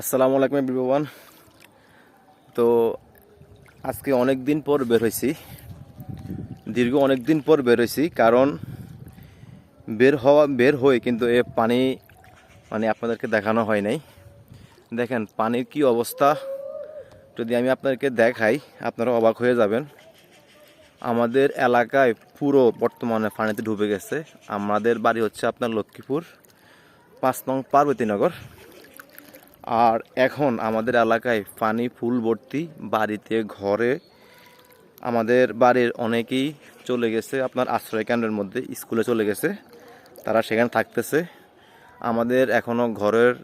আসসালামু আলাইকুম এভরিওয়ান তো আজকে অনেক দিন পর বের হয়েছি। দীর্ঘ অনেক দিন পর বের হয়েছি, কারণ বের হওয়া, বের হয়ে কিন্তু এ পানি মানে আপনাদেরকে দেখানো হয় নাই। দেখেন, পানির কি অবস্থা। যদি আমি আপনাদেরকে দেখাই, আপনারা অবাক হয়ে যাবেন। আমাদের এলাকায় পুরো বর্তমানে পানিতে ডুবে গেছে। আমাদের বাড়ি হচ্ছে আপনার লক্ষ্মীপুর, পাঁচ নং পার্বতীনগর। আর এখন আমাদের এলাকায় পানি ফুল ভর্তি, বাড়িতে, ঘরে আমাদের বাড়ির অনেকেই চলে গেছে, আপনার আশ্রয় কেন্দ্রের মধ্যে, স্কুলে চলে গেছে। তারা সেখানে থাকতেছে। আমাদের এখনও ঘরের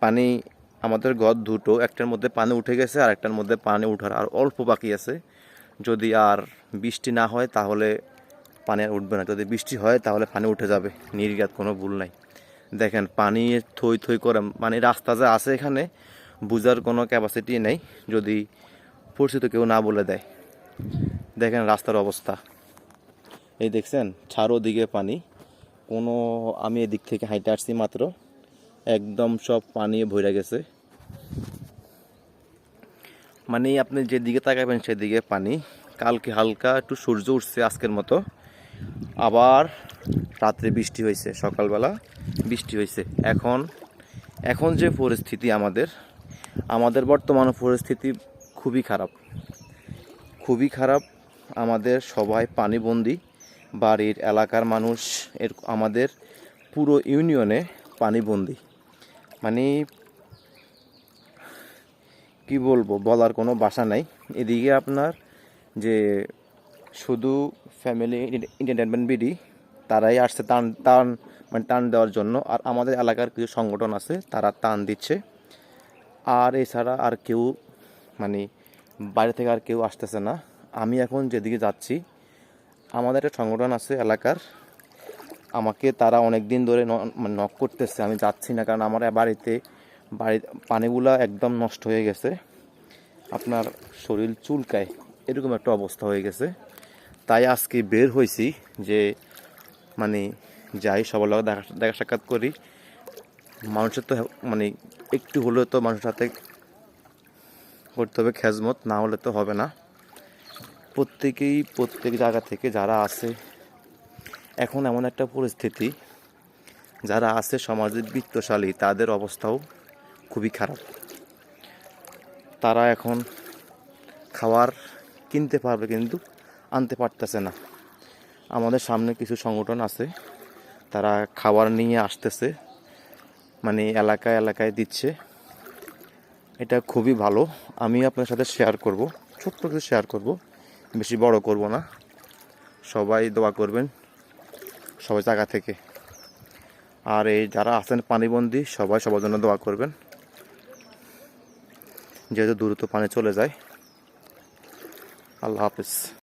পানি, আমাদের ঘর দুটো, একটার মধ্যে পানি উঠে গেছে আর একটার মধ্যে পানি উঠার আর অল্প বাকি আছে। যদি আর বৃষ্টি না হয়, তাহলে পানি আর উঠবে না। যদি বৃষ্টি হয়, তাহলে পানি উঠে যাবে। নির্গাত কোনো ভুল নাই। দেখেন, পানি থই থই করে মানে রাস্তা যে আছে এখানে, বুঝার কোনো ক্যাপাসিটি নেই, যদি পরিচিত কেউ না বলে দেয়। দেখেন রাস্তার অবস্থা। এই দেখছেন চারোদিকে পানি। কোনো, আমি এদিক থেকে হাইটে আসছি মাত্র, একদম সব পানি ভরে গেছে। মানে আপনি যেদিকে তাকাবেন সেদিকে পানি। কালকে হালকা একটু সূর্য উঠছে আজকের মতো। আবার রাত্রে বৃষ্টি হয়েছে, সকালবেলা বৃষ্টি হয়েছে। এখন এখন যে পরিস্থিতি আমাদের আমাদের বর্তমান পরিস্থিতি খুবই খারাপ। খুবই খারাপ আমাদের সবাই পানিবন্দি, বাড়ির এলাকার মানুষ, এর আমাদের পুরো ইউনিয়নে পানিবন্দি। মানে কি বলব, বলার কোনো বাসা নাই। এদিকে আপনার যে শুধু ফ্যামিলি এন্টারটেনমেন্ট বিডি তারাই আসছে টান টান মানে টান দেওয়ার জন্য। আর আমাদের এলাকার কিছু সংগঠন আছে, তারা টান দিচ্ছে। আর এছাড়া আর কেউ মানে বাইরে থেকে আর কেউ আসতেছে না। আমি এখন যেদিকে যাচ্ছি, আমাদের একটা সংগঠন আছে এলাকার। আমাকে তারা অনেক দিন ধরে ন- মানে নক করতেছে, আমি যাচ্ছি না কারণ আমার বাড়িতে বাড়ি পানিগুলো একদম নষ্ট হয়ে গেছে। আপনার শরীর চুলকায়, এরকম একটা অবস্থা হয়ে গেছে। তাই আজকে বের হয়েছি যে মানে যাই, সবার লগে দেখা দেখা সাক্ষাৎ করি। মানুষের তো মানে একটু হলেও তো মানুষের সাথে করতে হবে খেজমত, না হলে তো হবে না। প্রত্যেকেই প্রত্যেক জায়গা থেকে যারা আছে, এখন এমন একটা পরিস্থিতি, যারা আছে সমাজের বিত্তশালী, তাদের অবস্থাও খুবই খারাপ। তারা এখন খাবার কিনতে পারবে কিন্তু আনতে পারতেছে না। আমাদের সামনে কিছু সংগঠন আছে। তারা খাবার নিয়ে আসতেছে মানে এলাকায় এলাকায় দিচ্ছে। এটা খুবই ভালো। আমি আপনার সাথে শেয়ার করব, ছোট্ট কিছু শেয়ার করব, বেশি বড় করব না। সবাই দোয়া করবেন, সবাই জায়গা থেকে। আর এই যারা আছেন পানিবন্দি, সবাই সবার জন্য দোয়া করবেন। যেহেতু দ্রুত পানি চলে যায়। আল্লাহ হাফিজ।